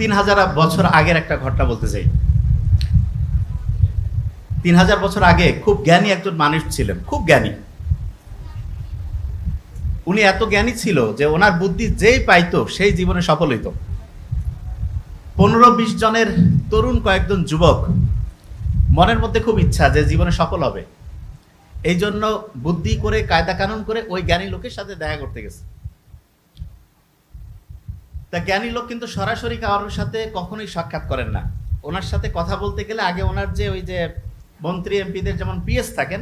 তিন হাজার বছর আগের একটা ঘটনা বলতে চাই। তিন হাজার বছর আগে খুব জ্ঞানী একজন মানুষ ছিলেন, খুব জ্ঞানী। উনি এত জ্ঞানী ছিল যে ওনার বুদ্ধি যেই পাইতো সেই জীবনে সফল হইত। পনেরো বিশ জনের তরুণ কয়েকজন যুবক মনের মধ্যে খুব ইচ্ছা যে জীবনে সফল হবে। এই জন্য বুদ্ধি করে, কায়দা কানুন করে ওই জ্ঞানী লোকের সাথে দেখা করতে গেছে। তা জ্ঞানী লোক কিন্তু সরাসরি কারোর সাথে কখনোই সাক্ষাৎ করেন না। ওনার সাথে কথা বলতে গেলে আগে ওনার যে ওই যে মন্ত্রী, এমপিদের যেমন পিএস থাকেন,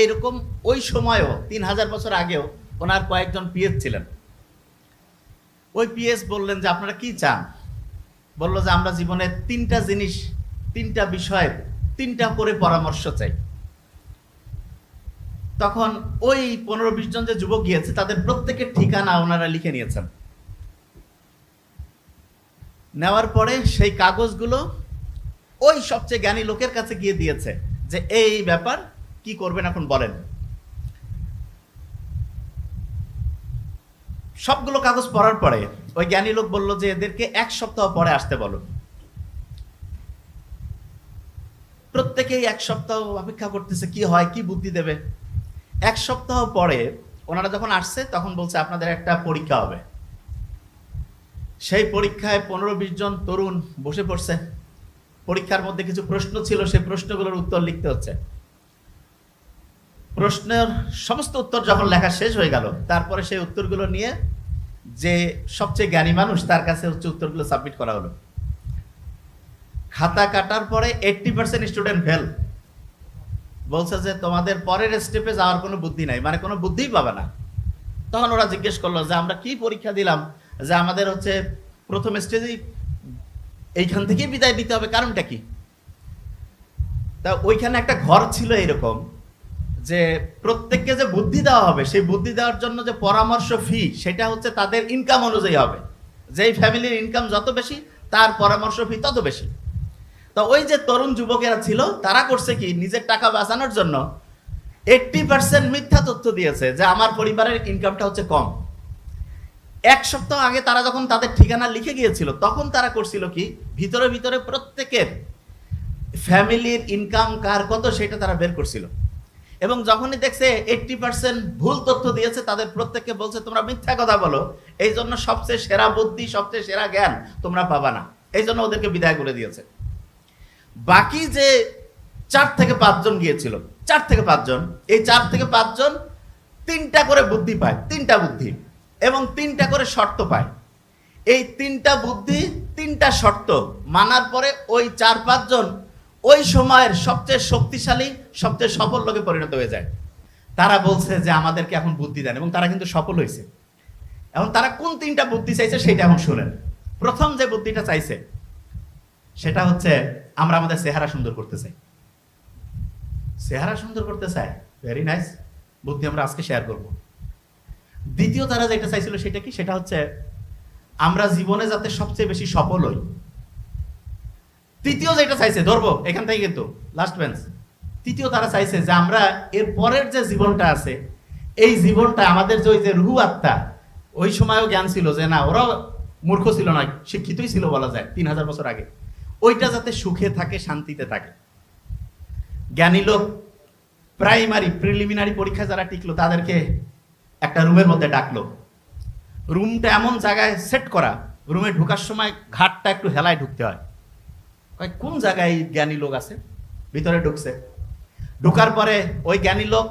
এইরকম ওই সময়ও, তিন হাজার বছর আগেও ওনার কয়েকজন পিএস ছিলেন। ওই পিএস বললেন যে, আপনারা কি চান? বলল যে, আমরা জীবনে তিনটা জিনিস, তিনটা বিষয়ে তিনটা করে পরামর্শ চাই। তখন ওই পনেরো বিশ জন যে যুবক গিয়েছে, তাদের প্রত্যেকের ঠিকানা ওনারা লিখে নিয়েছেন। নেওয়ার পরে সেই কাগজগুলো ওই সবচেয়ে জ্ঞানী লোকের কাছে গিয়ে দিয়েছে যে, এই ব্যাপার কি করবেন এখন বলেন। সবগুলো কাগজ পড়ার পরে ওই জ্ঞানী লোক বলল যে, এদেরকে এক সপ্তাহ পরে আসতে বলো। প্রত্যেকেই এক সপ্তাহ অপেক্ষা করতেছে, কি হয়, কি বুদ্ধি দেবে? এক সপ্তাহ পরে ওনারা যখন আসছে তখন বলছে, আপনাদের একটা পরীক্ষা হবে। সেই পরীক্ষায় পনেরো বিশ জন তরুণ বসে পড়ছে। পরীক্ষার মধ্যে কিছু প্রশ্ন ছিল, সেই প্রশ্নগুলোর উত্তর লিখতে হচ্ছে। প্রশ্নের সমস্ত উত্তর যখন লেখা শেষ হয়ে গেল, তারপরে সেই উত্তরগুলো নিয়ে যে সবচেয়ে জ্ঞানী মানুষ, তার কাছে হচ্ছে উত্তরগুলো সাবমিট করা হলো। খাতা কাটার পরে এইটটি পার্সেন্ট স্টুডেন্ট ফেল বলছে যে, তোমাদের পরের স্টেপে যাওয়ার কোনো বুদ্ধি নাই। মানে কোনো বুদ্ধিই পাবে না। তখন ওরা জিজ্ঞেস করল যে, আমরা কি পরীক্ষা দিলাম? যে আমাদের হচ্ছে প্রথম স্টেজেই এইখান থেকেই বিদায় দিতে হবে, কারণটা কি? তা ওইখানে একটা ঘর ছিল এরকম যে প্রত্যেককে যে বুদ্ধি দেওয়া হবে, সেই বুদ্ধি দেওয়ার জন্য যে পরামর্শ ফি সেটা হচ্ছে তাদের ইনকাম অনুযায়ী হবে। যেই ফ্যামিলির ইনকাম যত বেশি, তার পরামর্শ ফি তত বেশি। তো ওই যে তরুণ যুবকেরা ছিল, তারা করছে কি, নিজের টাকা বাঁচানোর জন্য এইটটি পার্সেন্ট মিথ্যা তথ্য দিয়েছে যে আমার পরিবারের ইনকামটা হচ্ছে কম। এক সপ্তাহ আগে তারা যখন তাদের ঠিকানা লিখে গিয়েছিল, তখন তারা করছিল কি? ভিতরে ভিতরে প্রত্যেকের ফ্যামিলির ইনকাম কার কত সেটা তারা বের করছিল। এবং যখনই দেখছে এইটটি পার্সেন্ট ভুল তথ্য দিয়েছে, তাদের প্রত্যেককে বলছে, তোমরা মিথ্যা কথা বলো। এই জন্য সবচেয়ে সেরা বুদ্ধি, সবচেয়ে সেরা জ্ঞান তোমরা পাবা না। এই জন্য ওদেরকে বিদায় করে দিয়েছে। বাকি যে চার থেকে পাঁচজন গিয়েছিল, চার থেকে পাঁচজন, এই চার থেকে পাঁচজন তিনটা করে বুদ্ধি পায়, তিনটা বুদ্ধি। এবং তিনটা করে শর্ত পায়। এই তিনটা বুদ্ধি, তিনটা শর্ত মানার পরে ওই চার পাঁচজন ওই সময়ের সবচেয়ে শক্তিশালী, সবচেয়ে সফল লোকে পরিণত হয়ে যায়। তারা বলছে যে, আমাদেরকে এখন বুদ্ধি দেন। এবং তারা কিন্তু সফল হয়েছে। এখন তারা কোন তিনটা বুদ্ধি চাইছে সেটা এখন শুনেন। প্রথম যে বুদ্ধিটা চাইছে, সেটা হচ্ছে, আমরা আমাদের চেহারা সুন্দর করতে চাই। চেহারা সুন্দর করতে চাই ভেরি নাইস বুদ্ধি আমরা আজকে শেয়ার করব। দ্বিতীয় তারা যেটা চাইছিল সেটা কি? সেটা হচ্ছে, আমরা জীবনে যাতে সবচেয়ে বেশি সফল হই। তৃতীয় যেটা চাইছে, ধরবো, এখান থেকে কিন্তু লাস্ট বেঞ্চ তৃতীয় তারা চাইছে যে আমরা এর পরের যে জীবনটা আছে, এই জীবনটা আমাদের যে ওই যে রুহু আত্মা, ওই সময়ও জ্ঞান ছিল যে না, ওরাও মূর্খ ছিল না, শিক্ষিতই ছিল বলা যায়, তিন হাজার বছর আগে। ওইটা যাতে সুখে থাকে, শান্তিতে থাকে। জ্ঞানী লোক প্রাইমারি প্রিলিমিনারি পরীক্ষা যারা টিকলো, তাদেরকে একটা রুমের মধ্যে ডাকলো। রুমটা এমন জায়গায় সেট করা, রুমে ঢোকার সময় ঘাটটা একটু হেলায় ঢুকতে হয়। কোন জায়গায় জ্ঞানী লোক আছে? ভিতরে ঢুকছে। ঢুকার পরে ওই জ্ঞানী লোক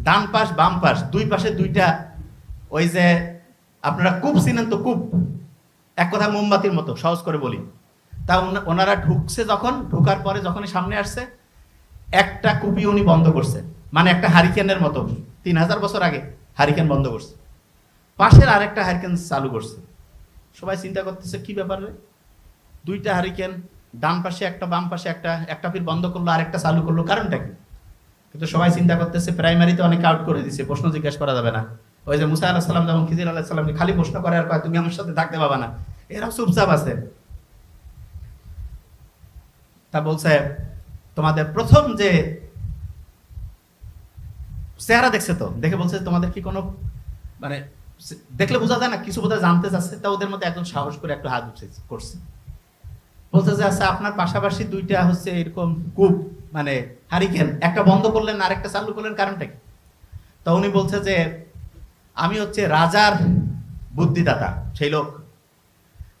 ডান পাশ, বাম পাশ, দুই পাশে দুইটা ওই যে আপনারা কূপ চিনেন তো কূপ? এক কথা মোমবাতির মতো, সহজ করে বলি। তা ওনারা ঢুকছে যখন, ঢুকার পরে যখনই সামনে আসছে, একটা কুপি উনি বন্ধ করছে। মানে একটা হারিকেনের মতো, তিন হাজার বছর আগে। হারিকেন বন্ধ করছে। পাশের আরেকটা হারিকেন চালু করছে। সবাই চিন্তা করতেছে, কি ব্যাপার দুইটা হারিকেন, ডান পাশে একটা, বাম পাশে একটা একটা ফির বন্ধ করল, আরেকটা চালু করল, কারণটা কি? কিন্তু সবাই চিন্তা করতেছে প্রাইমারিতে অনেক আউট করে দিছে, প্রশ্ন জিজ্ঞেস করা যাবে না। ওই যে মুসা আলাহ সাল্লাম যেমন খিজির আলাহ সাল্লামকে খালি প্রশ্ন করে আর কয়, তুমি আমার সাথে থাকতে পাবা না। এরা চুপচাপ আছে। তা বলছে, তোমাদের প্রথম যে চেহারা দেখছে তো। দেখে বলছে তোমাদের কি কোনো মানে দেখলে বোঝা যায় না, কিছু বোধহয় জানতে চাচ্ছে। তা ওদের মধ্যে একজন সাহস করে একটু হাত উঠে করছে। বলছে যে আচ্ছা আপনার পাশাপাশি দুইটা হচ্ছে এরকম কূপ মানে হারিকেন, একটা বন্ধ করলেন আর একটা চালু করলেন, কারণটা কি? তা উনি বলছে যে, আমি হচ্ছে রাজার বুদ্ধিদাতা, সেই লোক।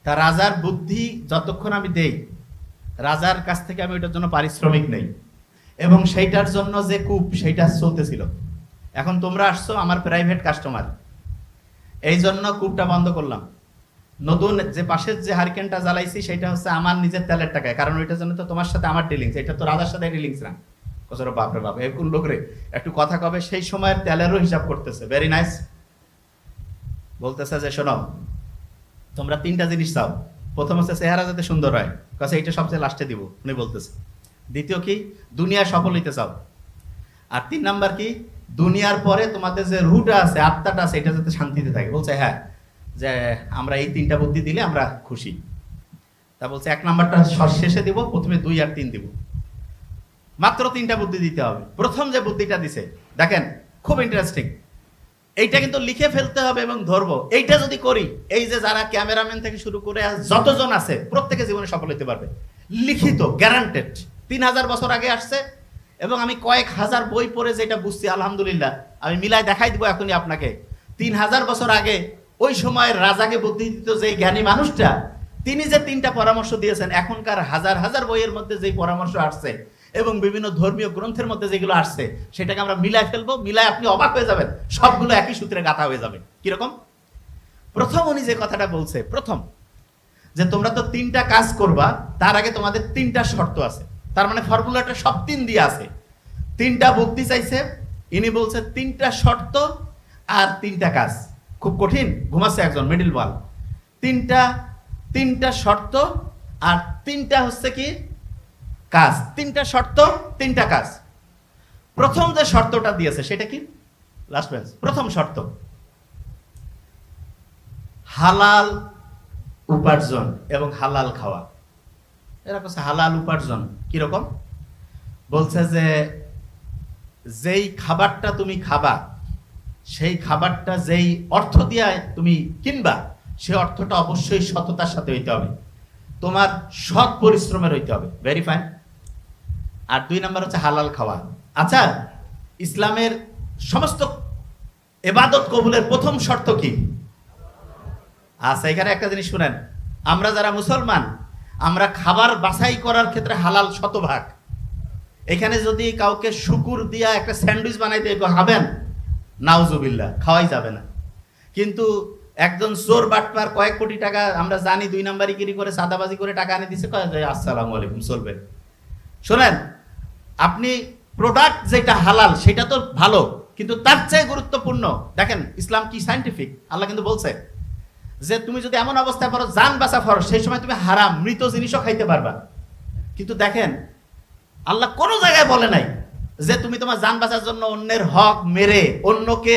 তা রাজার বুদ্ধি যতক্ষণ আমি দেই, রাজার কাছ থেকে আমি ওইটার জন্য পারিশ্রমিক নেই। এবং সেইটার জন্য যে কূপ, সেইটা চলতেছিল। এখন তোমরা আসছো আমার প্রাইভেট কাস্টমার এই জন্য কূপটা বন্ধ করলাম। নতুন যে পাশের যে হারিকেনটা জ্বালাইছি সেটা হচ্ছে আমার নিজের তেলের টাকায়। কারণ ওইটার জন্য তো তোমার সাথে আমার ডিলিংস এটা তো রাজার সাথে ডিলিংস না। কচর বাপরে বাপ, এরকম লোক রে। একটু কথা কবে, সেই সময়ের তেলেরও হিসাব করতেছে। ভেরি নাইস বলতেছে যে, শোনো, তোমরা তিনটা জিনিস চাও। প্রথম হচ্ছে চেহারা যাতে সুন্দর হয়। কাছে এইটা সবচেয়ে লাস্টে দিব। উনি বলতেছে। দ্বিতীয় কি? দুনিয়া সফল হইতে চাও। আর তিন নাম্বার কি? দুনিয়ার পরে তোমাদের যে রুটা আছে, আত্মাটা আছে, এটা যাতে শান্তিতে থাকে। বলছে হ্যাঁ যে আমরা এই তিনটা বুদ্ধি দিলে আমরা খুশি। তা বলছে, এক নাম্বারটা শেষে দিব, প্রথমে দুই আর তিন দিব। মাত্র তিনটা বুদ্ধি দিতে হবে। প্রথম যে বুদ্ধিটা দিছে, দেখেন, খুব ইন্টারেস্টিং এইটা কিন্তু লিখে ফেলতে হবে এবং ধরবো। এইটা যদি করি, এই যে যারা ক্যামেরাম্যান থেকে শুরু করে যতজন আছে, প্রত্যেকে জীবনে সফল হতে পারবে। লিখিত গ্যারান্টেড তিন হাজার বছর আগে আসছে এবং আমি কয়েক হাজার বই পড়ে যেটা বুঝছি, আলহামদুলিল্লাহ, আমি মিলাই দেখাই দিব এখনই আপনাকে। তিন হাজার বছর আগে ওই সময়ের রাজাকে বুদ্ধি দিত যে জ্ঞানী মানুষটা, তিনি যে তিনটা পরামর্শ দিয়েছেন, এখনকার হাজার হাজার বইয়ের মধ্যে যে পরামর্শ আসছে এবং বিভিন্ন ধর্মীয় গ্রন্থের মধ্যে যেগুলো আসছে, সেটাকে আমরা মিলাই ফেলব মিলাই আপনি অবাক হয়ে যাবেন, সবগুলো একই সূত্রে গাথা হয়ে যাবে। কীরকম? প্রথম উনি যে কথাটা বলছে, প্রথম, যে তোমরা তো তিনটা কাজ করবা, তার আগে তোমাদের তিনটা শর্ত আছে। তার মানে ফর্মুলাটা সব তিন দিয়ে আছে। তিনটা বুদ্ধি চাইছে, ইনি বলছে তিনটা শর্ত আর তিনটা কাজ। খুব কঠিন, ঘুমাচ্ছে একজন মিডিল ওয়াল তিনটা তিনটা শর্ত আর তিনটা হচ্ছে কি? কাজ। তিনটা শর্ত, তিনটা কাজ। প্রথম যে শর্তটা দিয়েছে, সেটা কি? লাস্ট বেঞ্চ প্রথম শর্ত। হালাল উপার্জন এবং হালাল খাওয়া। এরা কাছে হালাল উপার্জন। কীরকম বলছে যে, যেই খাবারটা তুমি খাবা, সেই খাবারটা যেই অর্থ দিয়া তুমি কিনবা, সেই অর্থটা অবশ্যই সততার সাথে হইতে হবে। তোমার সৎ পরিশ্রমের হইতে হবে। ভেরি ফাইন আর দুই নাম্বার হচ্ছে হালাল খাওয়া। আচ্ছা ইসলামের সমস্ত এবাদত কবুলের প্রথম শর্ত কি? আচ্ছা এখানে একটা জিনিস শুনেন। আমরা যারা মুসলমান আমরা খাবার বাছাই করার ক্ষেত্রে হালাল শতভাগ। এখানে যদি কাউকে শুকুর দিয়া একটা স্যান্ডউইচ বানাই বানাইতে খাবেন নাউজুবিল্লা খাওয়াই যাবে না। কিন্তু একজন চোর বাটপার কয়েক কোটি টাকা, আমরা জানি দুই নাম্বারই গিরি করে সাদাবাজি করে টাকা এনে দিছে আসসালামু আলাইকুম, চলবে। শোনেন, আপনি প্রোডাক্ট যেটা হালাল, সেটা তো ভালো, কিন্তু তার চেয়ে গুরুত্বপূর্ণ, দেখেন, ইসলাম কি সাইন্টিফিক আল্লাহ কিন্তু বলছে যে তুমি যদি এমন অবস্থায় পড়ো জান বাঁচা ফরো সেই সময় তুমি হারাম, মৃত জিনিসও খাইতে পারবা। কিন্তু দেখেন, আল্লাহ কোনো জায়গায় বলে নাই যে তুমি তোমার জান বাঁচার জন্য অন্যের হক মেরে, অন্যকে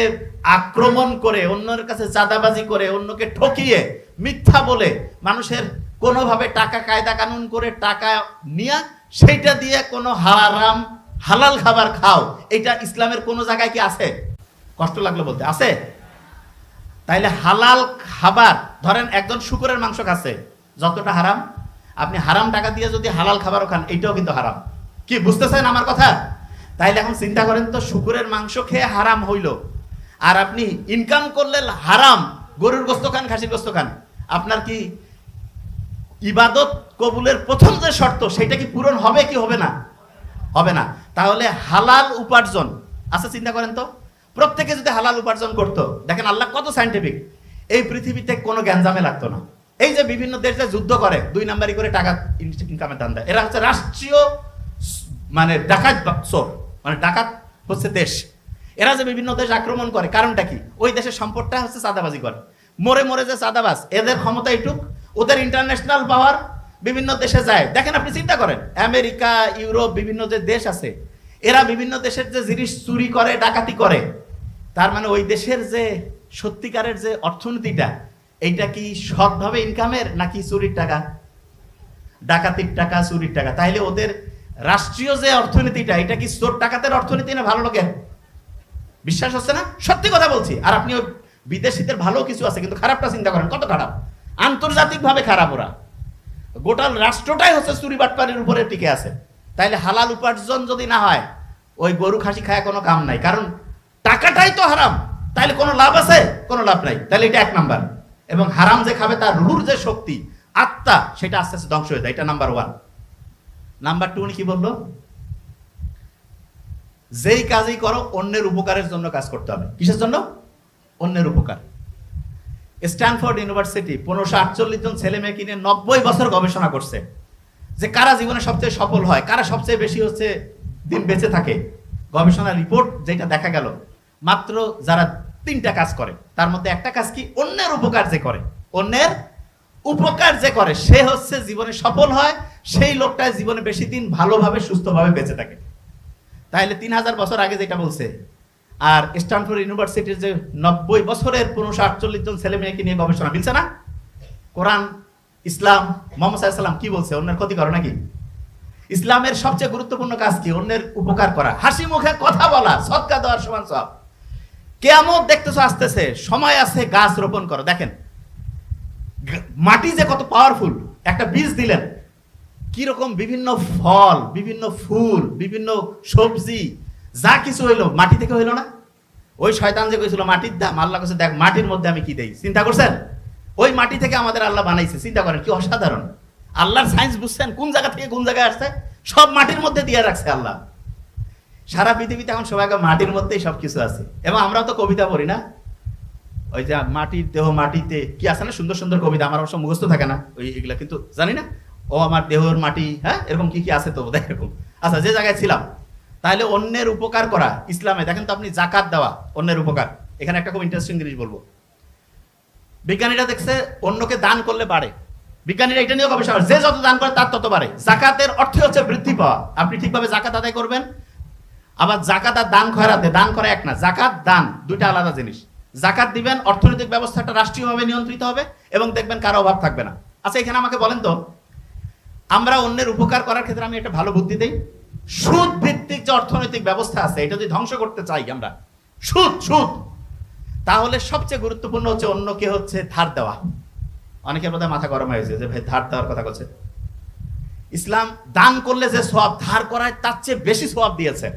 আক্রমণ করে, অন্যের কাছে চাঁদাবাজি করে, অন্যকে ঠকিয়ে মিথ্যা বলে, মানুষের কোনোভাবে টাকা, কায়দা, কানুন করে টাকা নিয়ে, সেইটা দিয়ে কোনো হারাম, হালাল খাবার খাও, এটা ইসলামের কোনো জায়গায় কি আছে? কষ্ট লাগল বলতে, আছে? তাইলে হালাল খাবার, ধরেন একজন শুকুরের মাংস খাচ্ছে, যতটা হারাম? আপনি হারাম টাকা দিয়ে যদি হালাল খাবারও খান, এটাও কিন্তু হারাম। কি, বুঝতেছেন আমার কথা? তাইলে এখন চিন্তা করেন তো, শুকুরের মাংস খেয়ে হারাম হইল। আর আপনি ইনকাম করলে হারাম, গরুর গোস্ত খান, খাসির গোস্ত খান। আপনার কি ইবাদত কবুলের প্রথম যে শর্ত, সেটা কি পূরণ হবে কি হবে না? হবে না। তাহলে হালাল উপার্জন আচ্ছা চিন্তা করেন তো? প্রত্যেকে যদি হালাল উপার্জন করতো, দেখেন আল্লাহ কত সাইন্টিফিক এই পৃথিবীতে কোনো গ্যাঞ্জামে লাগতো না। এই যে বিভিন্ন দেশ যে যুদ্ধ করে, দুই নাম্বারই করে টাকা ইনকামের দান দেয় এরা হচ্ছে রাষ্ট্রীয় মানে ডাকাত চোর মানে ডাকাত হচ্ছে দেশ। এরা যে বিভিন্ন দেশ আক্রমণ করে, কারণটা কি? ওই দেশের সম্পদটা হচ্ছে চাঁদাবাজি করে। মরে মরে যে চাঁদাবাজ, এদের ক্ষমতা এইটুক, ওদের ইন্টারন্যাশনাল পাওয়ার বিভিন্ন দেশে যায়। দেখেন আপনি চিন্তা করেন, আমেরিকা, ইউরোপ, বিভিন্ন যে দেশ আছে, এরা বিভিন্ন দেশের যে জিনিস চুরি করে, ডাকাতি করে তার মানে ওই দেশের যে সত্যিকারের যে অর্থনীতিটা, এইটা কি সৎভাবে ইনকামের নাকি চুরির টাকা? ডাকাতির টাকা, চুরির টাকা। তাইলে ওদের রাষ্ট্রীয় যে অর্থনীতিটা, এটা কি চোর টাকাতের অর্থনীতি না ভালো লোকের? বিশ্বাস হচ্ছে না? সত্যি কথা বলছি। আর আপনি ওই বিদেশিদের ভালো কিছু আছে, কিন্তু খারাপটা চিন্তা করেন, কত খারাপ? আন্তর্জাতিকভাবে খারাপ ওরা। গোটা রাষ্ট্রটাই হচ্ছে চুরি বাটপারের উপরে টিকে আছে। তাইলে হালাল উপার্জন যদি না হয়, ওই গরু, খাসি খায় কোনো কাম নাই। কারণ টাকাটাই তো হারাম। তাইলে কোনো লাভ আছে? কোনো লাভ নাই। তাহলে এটা এক নাম্বার। এবং হারাম যে খাবে তার রুহুর যে শক্তি, আত্মা, সেটা আস্তে আস্তে ধ্বংস হয়ে যায়। এটা নাম্বার ওয়ান নাম্বার টু উনি কি বলল? যেই কাজই করো, অন্যের উপকারের জন্য কাজ করতে হবে। কিসের জন্য? অন্যের উপকার। স্ট্যানফোর্ড ইউনিভার্সিটি পনেরোশো আটচল্লিশ জন ছেলে মেয়ে কিনে নব্বই বছর গবেষণা করছে। যে কারা জীবনে সবচেয়ে সফল হয়, কারা সবচেয়ে বেশি হচ্ছে দিন বেঁচে থাকে? গবেষণা রিপোর্ট যেটা দেখা গেল মাত্র যারা তিনটা কাজ করে, তার মধ্যে একটা কাজ কি? অন্যের উপকার যে করে, অন্যের উপকার যে করে, সে হচ্ছে জীবনে সফল হয়, সেই লোকটা জীবনে বেশি দিন ভালোভাবে, সুস্থভাবে বেঁচে থাকে। তাহলে তিন হাজার বছর আগে যেটা বলছে, আর স্ট্যানফোর্ড ইউনিভার্সিটির যে নব্বই বছরের পনেরোশো আটচল্লিশ জন ছেলে মেয়েকে নিয়ে গবেষণা, মিলছে না? কোরআন, ইসলাম, মোহাম্মদ সাল্লাম কি বলছে? অন্যের ক্ষতি করো নাকি? ইসলামের সবচেয়ে গুরুত্বপূর্ণ কাজ কি? অন্যের উপকার করা। হাসি মুখে কথা বলা সৎকা দেওয়ার সমান সব। কেমন দেখতেছো আসতেছে, সময় আছে গাছ রোপণ করো। দেখেন মাটি যে কত পাওয়ারফুল একটা বীজ দিলেন, কীরকম বিভিন্ন ফল, বিভিন্ন ফুল, বিভিন্ন সবজি, যা কিছু হইল, মাটি থেকে হইল না? ওই শয়তান যে কইছিল, মাটির দাম, আল্লাহ কাছে দেখ, মাটির মধ্যে আমি কি দেই? চিন্তা করছেন? ওই মাটি থেকে আমাদের আল্লাহ বানাইছে, চিন্তা করেন, কি অসাধারণ। আল্লাহর সায়েন্স বুঝছেন, কোন জায়গা থেকে কোন জায়গায় আসছে? সব মাটির মধ্যে দিয়ে রাখছে আল্লাহ। সারা পৃথিবীতে এখন সবাই মাটির মধ্যেই সব কিছু আছে। এবং আমরাও তো কবিতা পড়ি না? ওই যে মাটির দেহ মাটিতে, কি আছে না? সুন্দর সুন্দর কবিতা, আমার অবশ্য মুখস্থ থাকে না ওই এগুলা, কিন্তু জানি না? ও আমার দেহর মাটি হ্যাঁ? এরকম কি কি আছে তো বোধহয় এরকম। আচ্ছা যে জায়গায় ছিলাম, তাহলে অন্যের উপকার করা ইসলামে, দেখেন তো আপনি জাকাত দেওয়া, অন্যের উপকার। এখানে একটা খুব ইন্টারেস্টিং জিনিস বলব। বিজ্ঞানীরা দেখছে, অন্যকে দান করলে বাড়ে। বিজ্ঞানীরা এটা নিয়ে গবেষণা যে যত দান করে তার তত বাড়ে। জাকাতের অর্থ হচ্ছে বৃদ্ধি পাওয়া। আপনি ঠিকভাবে জাকাত আদায় করবেন আবার জাকাত আর দান খয়রাতে দান করা এক না, জাকাত, দান, দুইটা আলাদা জিনিস। জাকাত দিবেন, অর্থনৈতিক ব্যবস্থাটা রাষ্ট্রীয়ভাবে নিয়ন্ত্রিত হবে এবং দেখবেন কারও অভাব থাকবে না। আচ্ছা এখানে আমাকে বলেন তো, আমরা অন্যের উপকার করার ক্ষেত্রে আমি একটা ভালো বুদ্ধি দেই? সুদ ভিত্তিক যে অর্থনৈতিক ব্যবস্থা আছে, এটা যদি ধ্বংস করতে চাই আমরা, সুদ সুদ, তাহলে সবচেয়ে গুরুত্বপূর্ণ হচ্ছে অন্যকে হচ্ছে ধার দেওয়া। অনেকের বোধহয় মাথা গরম হয়েছে যে ভাই ধার দেওয়ার কথা বলছে। ইসলাম দান করলে যে সব ধার করায় তার চেয়ে বেশি সব দিয়েছে।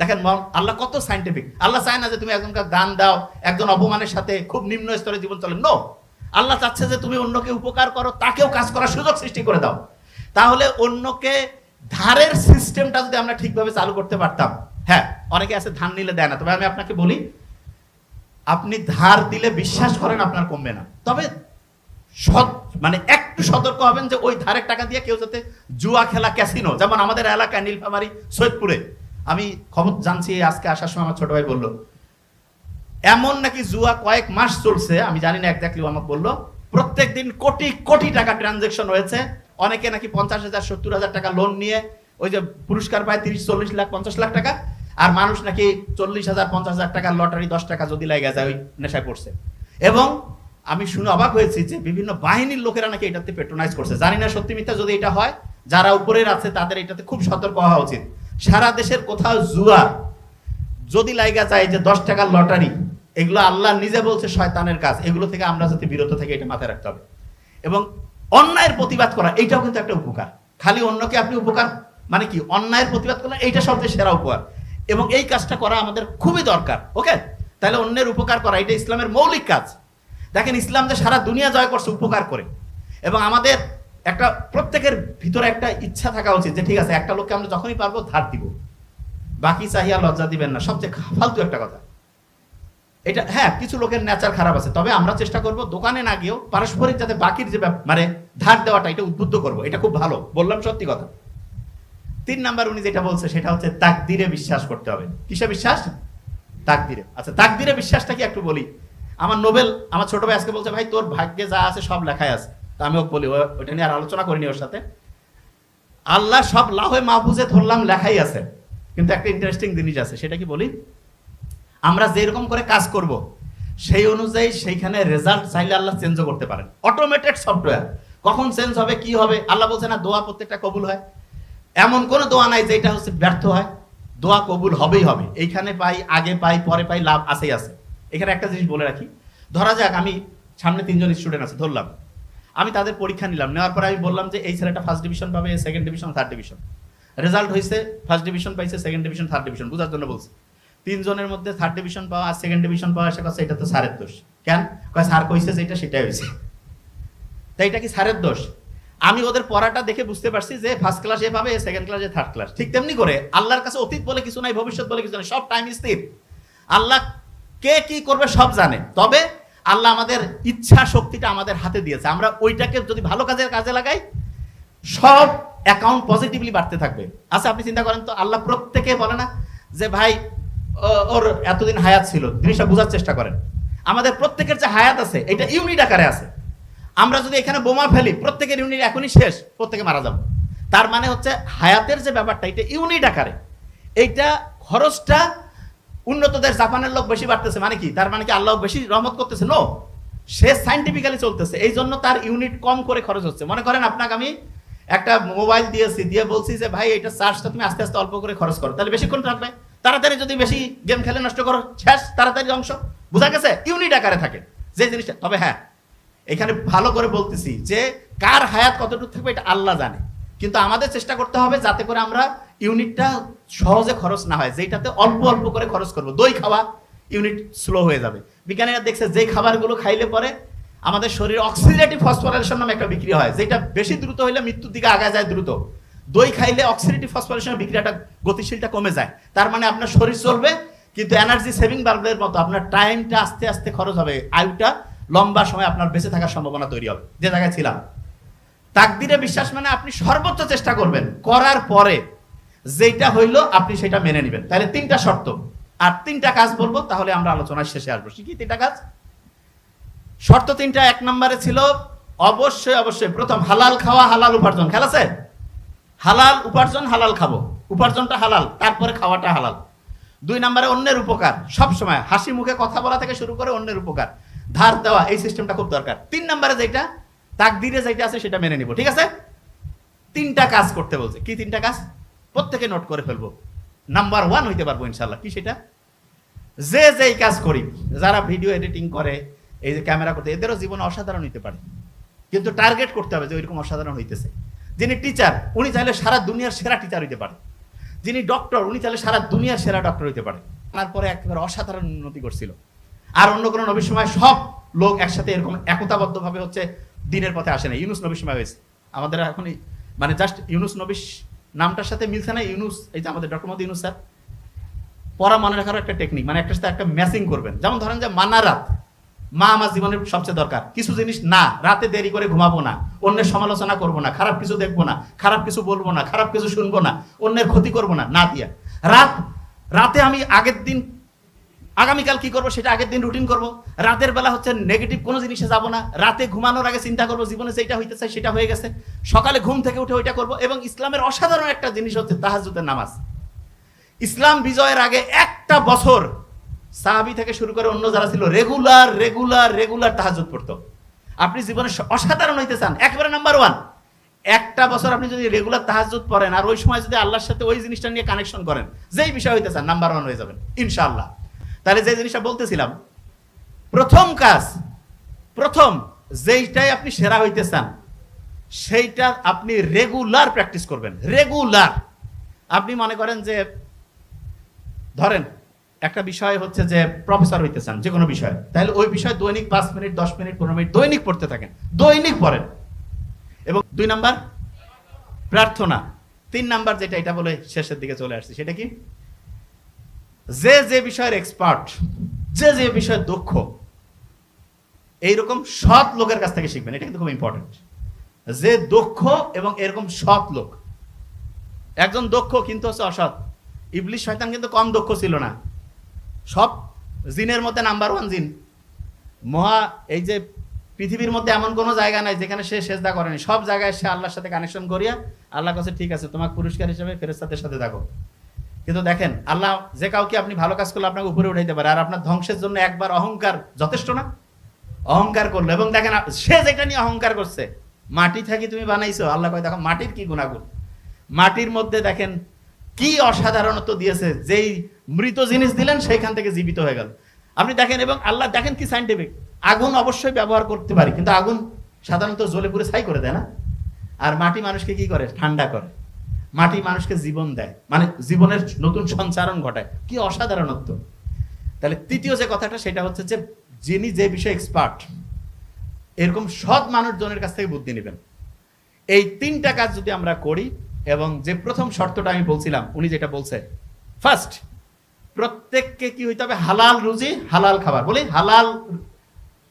দেখেন আল্লাহ কত সাইন্টিফিক আল্লাহ চায় না যে তুমি একজনকে দান দাও, একজন অপমানের সাথে খুব নিম্ন স্তরে জীবন চলে। নো আল্লাহ চাচ্ছে যে তুমি অন্যকে উপকার করো, তাকেও কাজ করার সুযোগ সৃষ্টি করে দাও। তাহলে অন্যকে ধারের সিস্টেমটা যদি আমরা ঠিকভাবে চালু করতে পারতাম হ্যাঁ অনেকে আছে ধান নিলে দেয় না, তবে আমি আপনাকে বলি, আপনি ধার দিলে বিশ্বাস করেন আপনার কমবে না। তবে সৎ- মানে একটু সতর্ক হবেন যে ওই ধারের টাকা দিয়ে কেউ যাতে জুয়া খেলা ক্যাসিনো যেমন আমাদের এলাকায় নীলফামারি, সৈয়দপুরে আমি খবর জানছি, আজকে আসার সময় আমার ছোট ভাই বলল, এমন নাকি জুয়া কয়েক মাস চলছে? আমি জানি না একজাক্টলি আমাকে বলল প্রত্যেক দিন কোটি কোটি টাকা ট্রানজেকশন হয়েছে অনেকে নাকি পঞ্চাশ হাজার, সত্তর হাজার টাকা লোন নিয়ে ওই যে পুরস্কার পায় তিরিশ, চল্লিশ লাখ, পঞ্চাশ লাখ টাকা, আর মানুষ নাকি চল্লিশ হাজার, পঞ্চাশ হাজার টাকা লটারি, দশ টাকা যদি লাগে যায় ওই নেশায় পড়ছে। এবং আমি শুনে অবাক হয়েছি যে বিভিন্ন বাহিনীর লোকেরা নাকি এটাতে পেট্রোনাইজ করছে। জানি না সত্যি মিথ্যা যদি এটা হয়, যারা উপরের আছে তাদের এটাতে খুব সতর্ক হওয়া উচিত। সারা দেশের কোথাও জুয়া যদি লাইগা যায় যে দশ টাকার লটারি, এগুলো আল্লাহ নিজে বলছে শয়তানের কাজ। এগুলো থেকে আমরা যাতে বিরত থাকি, এটা মাথায় রাখতে হবে। এবং অন্যায়ের প্রতিবাদ করা, এইটাও কিন্তু একটা উপকার। খালি অন্যকে আপনি উপকার মানে কি, অন্যায়ের প্রতিবাদ করলে এইটা সবচেয়ে সেরা উপকার এবং এই কাজটা করা আমাদের খুবই দরকার, ওকে? তাহলে অন্যের উপকার করা, এটা ইসলামের মৌলিক কাজ। দেখেন ইসলাম যে সারা দুনিয়া জয় করছে উপকার করে। এবং আমাদের একটা, প্রত্যেকের ভিতরে একটা ইচ্ছা থাকা উচিত যে ঠিক আছে, একটা লোককে আমরা যখনই পারব ধার দিব। বাকি চাহিয়া লজ্জা দিবেন না। সবচেয়ে ফালতু একটা কথা। এটা হ্যাঁ কিছু লোকের নেচার খারাপ আছে। তবে আমরা চেষ্টা করব দোকানে না গিয়েও পারস্পরিক যাতে বাকির যে মানে ধার দেওয়াটা, এটা উদ্বুদ্ধ করব। এটা খুব ভালো। বললাম সত্যি কথা। তিন নাম্বার উনি যেটা বলছে, সেটা হচ্ছে তাক তাকদিরে বিশ্বাস করতে হবে। কিসে বিশ্বাস? তাক তাকদিরে। আচ্ছা তাক তাকদিরে বিশ্বাসটা কি একটু বলি? আমার নোবেল, আমার ছোট ভাই আজকে বলছে, ভাই, তোর ভাগ্যে যা আছে সব লেখায় আছে। তা আমি বলি, ও- ওটা নিয়ে আর আলোচনা করিনি ওর সাথে। আল্লাহ সব লাহে মাহফুজে ধরলাম লেখাই আছে, কিন্তু একটা ইন্টারেস্টিং জিনিস আছে, সেটা কি বলি? আমরা যেরকম করে কাজ করব, সেই অনুযায়ী সেইখানে রেজাল্ট চাইলে আল্লাহ চেঞ্জও করতে পারেন। অটোমেটেড সফটওয়্যার কখন চেঞ্জ হবে, কি হবে? আল্লাহ বলছে, না, দোয়া প্রত্যেকটা কবুল হয়। এমন কোনো দোয়া নাই যেটা হচ্ছে ব্যর্থ হয়। দোয়া কবুল হবেই হবে। এইখানে পাই, আগে পাই, পরে পাই, লাভ আছেই আছে। এখানে একটা জিনিস বলে রাখি। ধরা যাক, আমি সামনে তিনজন স্টুডেন্ট আছে, ধরলাম। আমি তাদের পরীক্ষা নিলাম। নেওয়ার পরে আমি বললাম যে, এই ছেলেটা ফার্স্ট ডিভিশন পাবে second division third division result হয়েছে ফার্স্ট ডিভিশন পাইছে সেকেন্ড ডিভিশন থার্ড ডিভিশন বোঝার জন্য বলছি। তিনজনের মধ্যে থার্ড ডিভিশন পাওয়া আর সেকেন্ড ডিভিশন পাওয়া সে কথা এটা তো স্যারের দোষ। কেন? স্যার কইছে যেটা সেটাই হয়েছে তাই এটা কি স্যারের দোষ? আমি ওদের পড়াটা দেখে বুঝতে পারছি যে ফার্স্ট ক্লাস এ পাবে সেকেন্ড ক্লাস এ থার্ড ক্লাস ঠিক তেমনি করে আল্লাহর কাছে অতীত বলে কিছু নাই, ভবিষ্যৎ বলে কিছু নাই, সব টাইম স্থির। আল্লাহ কে কি করবে সব জানে। তবে আল্লাহ আমাদের ইচ্ছা শক্তিটা আমাদের হাতে দিয়েছে। আমরা ওইটাকে যদি ভালো কাজের কাজে লাগাই, সব অ্যাকাউন্ট পজিটিভলি বাড়তে থাকবে। আচ্ছা আপনি চিন্তা করেন তো, আল্লাহ প্রত্যেকে বলে না যে, ভাই ওর এতদিন হায়াত ছিল। জিনিসটা বোঝার চেষ্টা করেন। আমাদের প্রত্যেকের যে হায়াত আছে, এটা ইউনিট আকারে আছে। আমরা যদি এখানে বোমা ফেলি, প্রত্যেকের ইউনিট এখনই শেষ, প্রত্যেকে মারা যাব। তার মানে হচ্ছে, হায়াতের যে ব্যাপারটা, এটা ইউনিট আকারে। এইটা খরচটা উন্নত দেশ জাপানের লোক বেশি বাড়তেছে মানে কি? তার মানে কি আল্লাহ বেশি রহমত করতেছে? নো সে সাইন্টিফিক্যালি চলতেছে। এই জন্য তার ইউনিট কম করে খরচ হচ্ছে। মনে করেন আপনাকে আমি একটা মোবাইল দিয়েছি, দিয়ে বলছি যে, ভাই এটা চার্জটা তুমি আস্তে আস্তে অল্প করে খরচ করো। তাহলে বেশিক্ষণ থাকবে। তাড়াতাড়ি যদি বেশি গেম খেলে নষ্ট করো, শেষ, তাড়াতাড়ি অংশ। বোঝা গেছে? ইউনিট আকারে থাকে। যে জিনিসটা তবে হ্যাঁ এখানে ভালো করে বলতেছি যে, কার হায়াত কতটুকু থাকবে এটা আল্লাহ জানে। কিন্তু আমাদের চেষ্টা করতে হবে যাতে করে আমরা ইউনিটটা সহজে খরচ না হয় যেটাতে অল্প অল্প করে খরচ করব। দই খাওয়া ইউনিট স্লো হয়ে যাবে। বিজ্ঞানীরা দেখছে যে খাবারগুলো খাইলে পরে আমাদের শরীরে অক্সিডেটিভ ফসফোরাইলেশন নামে একটা বিক্রিয়া হয় যেটা বেশি দ্রুত হইলে মৃত্যুর দিকে আগায় যায় দ্রুত। দই খাইলে অক্সিডেটিভ ফসফোরাইলেশনের বিক্রিয়াটা গতিশীলটা কমে যায়। তার মানে আপনার শরীর চলবে, কিন্তু এনার্জি সেভিং বাল্বের মতো আপনার টাইমটা আস্তে আস্তে খরচ হবে, আয়ুটা লম্বা সময় আপনার বেঁচে থাকার সম্ভাবনা তৈরি হবে, যে জায়গায় ছিলাম। তাকদিরে বিশ্বাস মানে আপনি সর্বোচ্চ চেষ্টা করবেন। করার পরে যেটা হইল, আপনি সেটা মেনে নেবেন। তাহলে তিনটা শর্ত। আর তিনটা কাজ বলব, তাহলে আমরা আলোচনার শেষে আসব। কি তিনটা কাজ? শর্ত তিনটা এক নম্বরে ছিল, অবশ্যই অবশ্যই, প্রথম হালাল খাওয়া, হালাল উপার্জন। খেয়াল আছে? হালাল উপার্জন, হালাল খাব। উপার্জনটা হালাল, তারপরে খাওয়াটা হালাল। দুই নম্বরে অন্যের উপকার। সব সময় হাসি মুখে কথা বলা থেকে শুরু করে অন্যের উপকার। ধার দেওয়া, এই সিস্টেমটা খুব দরকার। তিন নম্বরে যেটা তাকদিরে যেটা আছে সেটা মেনে নিব, ঠিক আছে? তিনটা কাজ করতে বলছে। কি তিনটা কাজ? প্রত্যেকে নোট করে ফেলব। নাম্বার ওয়ান হইতে পারব ইনশাল্লাহ কি সেটা? যে যেই কাজ করি, যারা ভিডিও এডিটিং করে, এই যে ক্যামেরা করতে, এদেরও জীবন অসাধারণ হইতে পারে। কিন্তু টার্গেট করতে হবে যে ওইরকম অসাধারণ হইতেছে। যিনি টিচার, উনি চাইলে সারা দুনিয়ার সেরা টিচার হইতে পারে। যিনি ডক্টর, উনি চাইলে সারা দুনিয়ার সেরা ডক্টর হইতে পারে। তারপরে একেবারে অসাধারণ উন্নতি করছিল আর অন্য কোনো নবীর সময় সব লোক একসাথে এরকম একতাবদ্ধভাবে হচ্ছে দিনের পথে আসে না। ইউনুস নবীর সময় হয়েছে। আমাদের এখন মানে জাস্ট ইউনুস নবীর নামটার সাথে মিলছে না। ইউনুস এই যে আমাদের ডক্টর মোহাম্মদ ইউনুস স্যার, পড়া মনে রাখার একটা টেকনিক মানে একটা সাথে একটা ম্যাচিং করবেন। যেমন ধরেন যে মানা রাত, মা আমার জীবনের সবচেয়ে দরকার। কিছু জিনিস না, রাতে দেরি করে ঘুমাবো না। অন্যের সমালোচনা করব না। খারাপ কিছু দেখব না। খারাপ কিছু বলব না। খারাপ কিছু শুনব না। অন্যের ক্ষতি করব না। না দিয়া। রাত রাতে আমি আগের দিন আগামীকাল কি করব সেটা আগের দিন রুটিন করব। রাতের বেলা হচ্ছে নেগেটিভ কোনো জিনিসে যাব না। রাতে ঘুমানোর আগে চিন্তা করব, জীবনে যেটা হইতে চাই সেটা হয়ে গেছে। সকালে ঘুম থেকে উঠে ওইটা করব এবং ইসলামের অসাধারণ একটা জিনিস হচ্ছে তাহাজুদের নামাজ। ইসলাম বিজয়ের আগে একটা বছর সাহাবি থেকে শুরু করে অন্য যারা ছিল রেগুলার রেগুলার রেগুলার তাহাজুদ পড়তো। আপনি জীবনে অসাধারণ হইতে চান, একেবারে নাম্বার ওয়ান একটা বছর আপনি যদি রেগুলার তাহাজুদ পড়েন আর ওই সময় যদি আল্লাহর সাথে ওই জিনিসটা নিয়ে কানেকশন করেন, যেই বিষয় হইতে চান নাম্বার ওয়ান হয়ে যাবেন, ইনশাআল্লাহ। তাহলে যে জিনিসটা বলতেছিলাম, প্রথম কাজ, প্রথম যেইটাই আপনি সেরা হইতে চান, সেইটা আপনি রেগুলার প্র্যাকটিস করবেন রেগুলার আপনি মনে করেন যে, ধরেন, একটা বিষয় হচ্ছে যে প্রফেসর হইতে চান যে কোনো বিষয়, তাহলে ওই বিষয় দৈনিক পাঁচ মিনিট, দশ মিনিট, পনেরো মিনিট দৈনিক পড়তে থাকেন, দৈনিক পড়েন। এবং দুই নাম্বার, প্রার্থনা। তিন নাম্বার যেটা, এটা বলে শেষের দিকে চলে আসছে, সেটা কি? যে যে বিষয়ের এক্সপার্ট যে যে বিষয়ে দক্ষ, এইরকম সৎ লোকের কাছ থেকে শিখবেন। এটা কিন্তু খুব ইম্পর্টেন্ট যে দক্ষ এবং এরকম সৎ লোক। একজন দক্ষ কিন্তু হচ্ছে অসৎ। ইবলিশ শয়তান কিন্তু কম দক্ষ ছিল না। সব জিনের মধ্যে নাম্বার ওয়ান জিন। মহা এই যে পৃথিবীর মধ্যে এমন কোনো জায়গা নাই যেখানে সে সেজদা করেনি। সব জায়গায় সে আল্লাহর সাথে কানেকশন করিয়া আল্লাহ কাছে ঠিক আছে, তোমাকে পুরস্কার হিসেবে ফেরেস্তাদের সাথে দেখো কিন্তু দেখেন, আল্লাহ যে কাউকে আপনি ভালো কাজ করলে আপনাকে উপরে উঠাইতে পারে, আর আপনার ধ্বংসের জন্য একবার অহংকার যথেষ্ট না? অহংকার করল। এবং দেখেন, সে যেটা নিয়ে অহংকার করছে, মাটি থাকি তুমি বানাইছো, আল্লাহ কয়, দেখো, মাটির কি গুণাগুণ? মাটির মধ্যে দেখেন, কি অসাধারণত্ব দিয়েছে, যেই মৃত জিনিস দিলেন, সেইখান থেকে জীবিত হয়ে গেল। আপনি দেখেন, এবং আল্লাহ দেখেন কি সাইন্টিফিক আগুন অবশ্যই ব্যবহার করতে পারি, কিন্তু আগুন সাধারণত জ্বলে পুরে ছাই করে দেয় না। আর মাটি মানুষকে কি করে? ঠান্ডা করে। মাটি মানুষকে জীবন দেয়। মানে জীবনের নতুন সঞ্চারণ ঘটায়। কি অসাধারণত্ব। তাহলে তৃতীয় যে কথাটা, সেটা হচ্ছে যে যিনি যে বিষয়ে এক্সপার্ট এরকম সৎ মানুষজনের কাছ থেকে বুদ্ধি নেবেন। এই তিনটা কাজ যদি আমরা করি, এবং যে প্রথম শর্তটা আমি বলছিলাম, উনি যেটা বলছে ফার্স্ট প্রত্যেককে কি হইতে হবে? হালাল রুজি, হালাল খাবার। বলি, হালাল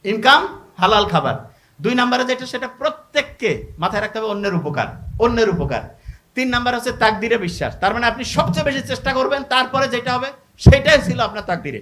ইনকাম হালাল খাবার। দুই নম্বরে যেটা, সেটা প্রত্যেককে মাথায় রাখতে হবে অন্যের উপকার অন্যের উপকার। তিন নাম্বার হচ্ছে তাকদিরে বিশ্বাস। তার মানে আপনি সবচেয়ে বেশি চেষ্টা করবেন, তারপরে যেটা হবে, সেটাই ছিল আপনার তাকদিরে।